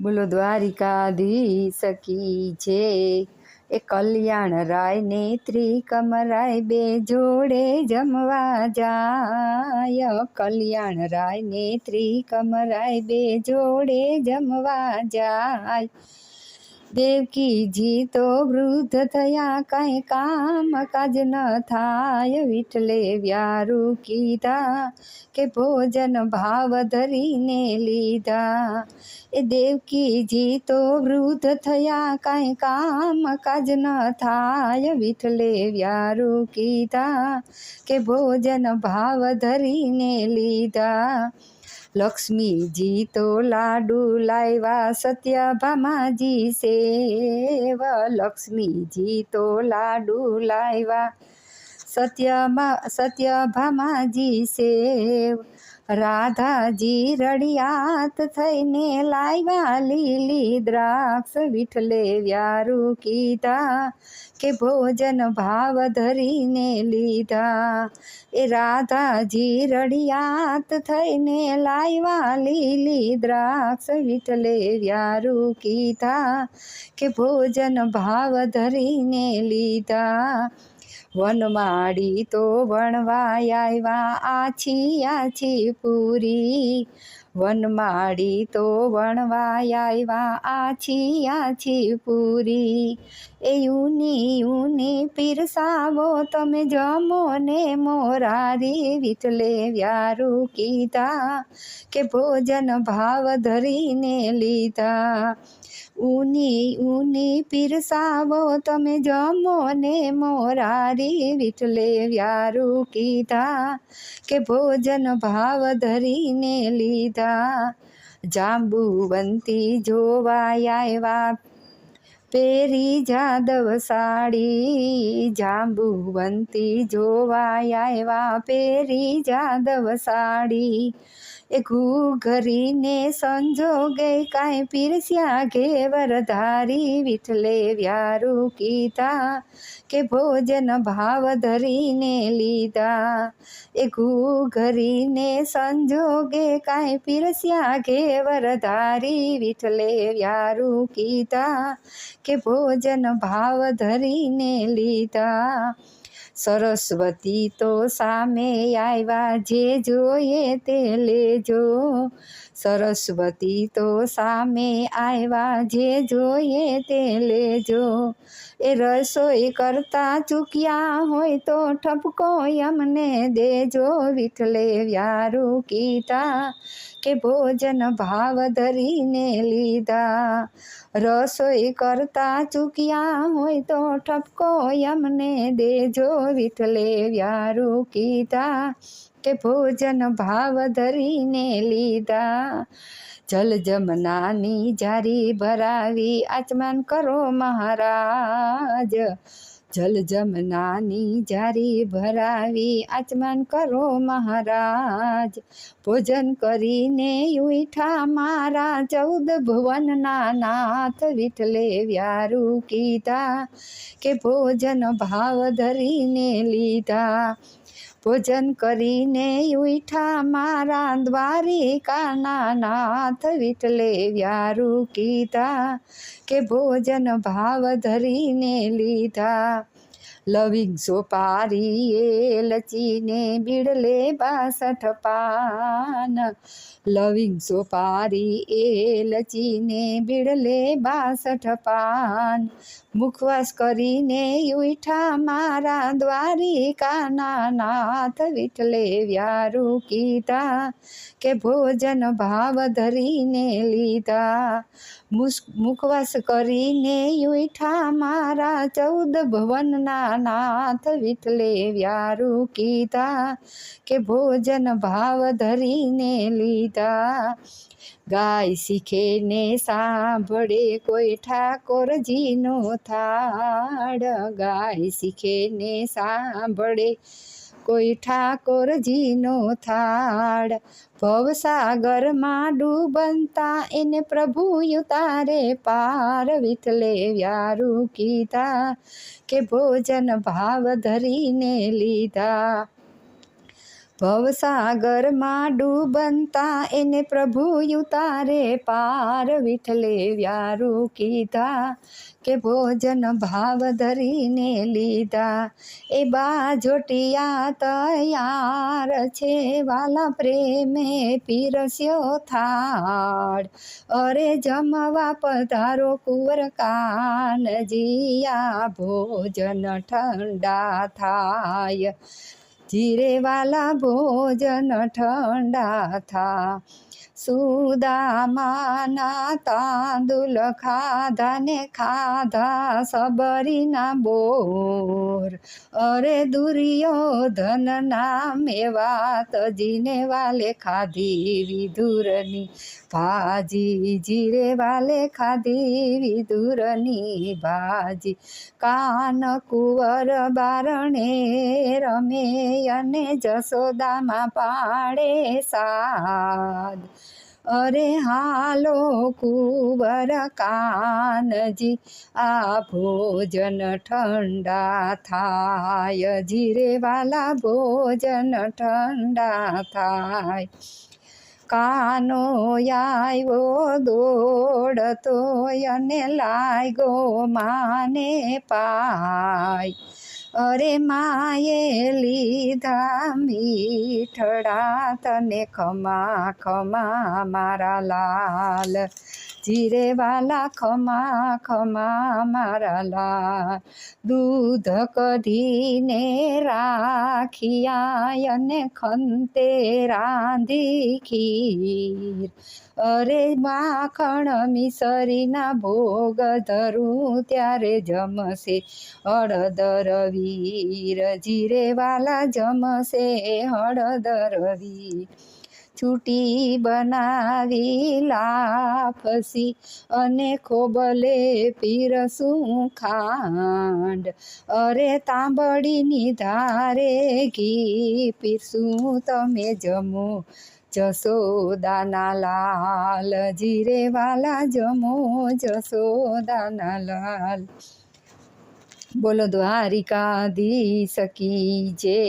બોલો દ્વારિકાધીશ કી છે? એ કલ્યાણ રાય ને ત્રિકમરાય બે જોડે જમવા જાય. કલ્યાણ રાય ને ત્રિકમરાય બે જોડે જમવા જાય. દેવકીજી તો વૃદ્ધ થયા, કાંઈ કામ કાજ ન થાય. વિઠલે વ્યારું કીધા કે ભોજન ભાવ ધરીને લીધા. એ દેવકીજી તો વૃદ્ધ થયા, કાંઈ કામ કાજ ન થાય. વિઠલે વ્યારું કીધા કે ભોજન ભાવ ધરીને લીધા. લક્ષ્મીજી તો લાડુ લાવ્યા સત્યભામાજી સેવ. લક્ષ્મીજી તો લાડુ લાવ્યા સત્યમાં સત્યભામાજી સેવ રાધાજી રડિયાત થઈને લાવ્યા લીલી દ્રાક્ષ વિઠલે વ્યારું કીધા કે ભોજન ભાવ ધરીને લીધા એ રાધાજી રડિયાત થઈને લાવ્યા લીલી દ્રાક્ષ વિઠલે વ્યારું કીધા કે ભોજન ભાવ ધરીને લીધા વનમાળી તો વણવાય આવ્યા આછી આછી પૂરી. વનમાળી તો વણવાય આવ્યા આછી આછી પૂરી. એ યુની યુની પીરસાવો તમે જમો ને મોરારી વિટલે વ્યારું કીધા કે ભોજન ભાવ ધરીને લીધા. ઊની ઉની પીરસાવો તમે જમો ને મોરારી વિઠલે વ્યારું કીધા કે ભોજન ભાવ ધરીને લીધા જાંબુવંતી જોવાય આવ્યા પેરી જાદવ સાડી જાંબુવંતી જોવાય આવ્યા પેરી જાદવ સાડી એ ઘૂઘરીને સંજોગે કાંઈ પીરસ્યા ઘેવર ધારી વિઠલે વ્યારું કીધા કે ભોજન ભાવ ધરીને લીધા. એ ઘૂઘરીને સંજોગે કાંઈ પીરસ્યા ઘેવર ધારી વિઠલે વ્યારું કીધા કે ભોજન ભાવ ધરીને લીધા. સરસ્વતી તો સામે આવ્યા જે જોઈએ તે લેજો. સરસ્વતી તો સામે આવ્યા જે જોઈએ તે લેજો. એ રસોઈ કરતા ચૂક્યા હોય તો ઠપકો અમને દેજો. વિઠલે વ્યારું કીધા કે ભોજન ભાવ ધરીને લીધા. રસોઈ કરતા ચૂક્યા હોય તો ઠપકો એમને દેજો વિઠલે વ્યારું કીધા કે ભોજન ભાવ ધરીને લીધા. જલ જમનાની જારી ભરાવી આચમાન કરો મહારાજ. જલ જમનાની જારી ભરાવી આચમાન કરો મહારાજ. ભોજન કરીને ઉઠા મારા ચૌદ ભુવનના નાથ વિઠલે વ્યારું કીધા કે ભોજન ભાવ ધરીને લીધા. ભોજન કરીને ઉઠા મારા દ્વારિકાના નાથ વિટલે વ્યારું કીધા કે ભોજન ભાવ ધરીને લીધા. લવિંગ સોપારીએ લચીને બીડલે બાસઠ પાન. લવિંગ સોપારી એ લચીને બીડલે બાસઠ પાન. મુખવાસ કરીને ઉઠા મારા દ્વારિકાના નાથ વિઠલે વ્યારું કીધા કે ભોજન ભાવ ધરીને લીધા. મુખવાસ કરીને ઉઠા મારા ચૌદ ભવનના નાથ વિઠલે વ્યારું કીધા કે ભોજન ભાવ ધરીને લીધા. ગાય શીખે ને સાંભળે કોઈ ઠાકોરજીનો થાળ. ગાય શીખે ને સાંભળે કોઈ ઠાકોરજીનો થાળ. ભવસાગરમાં ડૂબનતા એને પ્રભુ ઉતારે પાર વિઠલે વ્યારું કીધા કે ભોજન ભાવ ધરીને લીધા. ભવસાગરમાં ડૂબનતા એને પ્રભુ ઉતારે પાર વિઠલે વ્યારું કીધા કે ભોજન ભાવ ધરીને લીધા. એ બાજોટિયા તૈયાર છે, વાલા પ્રેમે પીરસ્યો થાળ. અરે જમવા પધારો કુંવર કાનજીયા ભોજન ઠંડા થાય. જીરે વાલા ભોજન ઠંડા થા. સુદામાના તાંદુલ ખાધા ને ખાધા સબરીના બોર. અરે દુર્યોધનના મેવા તજીને વાલે ખાધી વિધુરની. ભાજી જીરે વાલે ખાધી વિધુરની ભાજી. કાન કુંવર બારણે રમે અને જસોદામાં પાડે સાદ. અરે હાલો કુબર કાનજી, આ ભોજન ઠંડા થાય. જીરે વાલા ભોજન ઠંડા થાય. કાનો આવ્યો દોડતો અને લાગ્યો માને પાય. અરે માએ લીધા મીઠડા તને ખમા ખમા મારા લાલ. જીરે વાલા ખમા ખમા મારા લાલ. દૂધ કઢીને રાખિયા અને ખંતે રાંધી ખીર. અરે માખણ મિસરીના ભોગ ધરું ત્યારે જમશે હળદર વીર જીરે વાલા જમશે હળદરવી છૂટી બનાવી લાફસી અને ખોબલે પીરસું ખાંડ. અરે તાંબડીની ધારે ઘી પીરસું તમે જમો. જસોદાના લાલ જીરે વાલા જમો જસોદાના લાલ. બોલો દ્વારિકાધીશ સકી જય.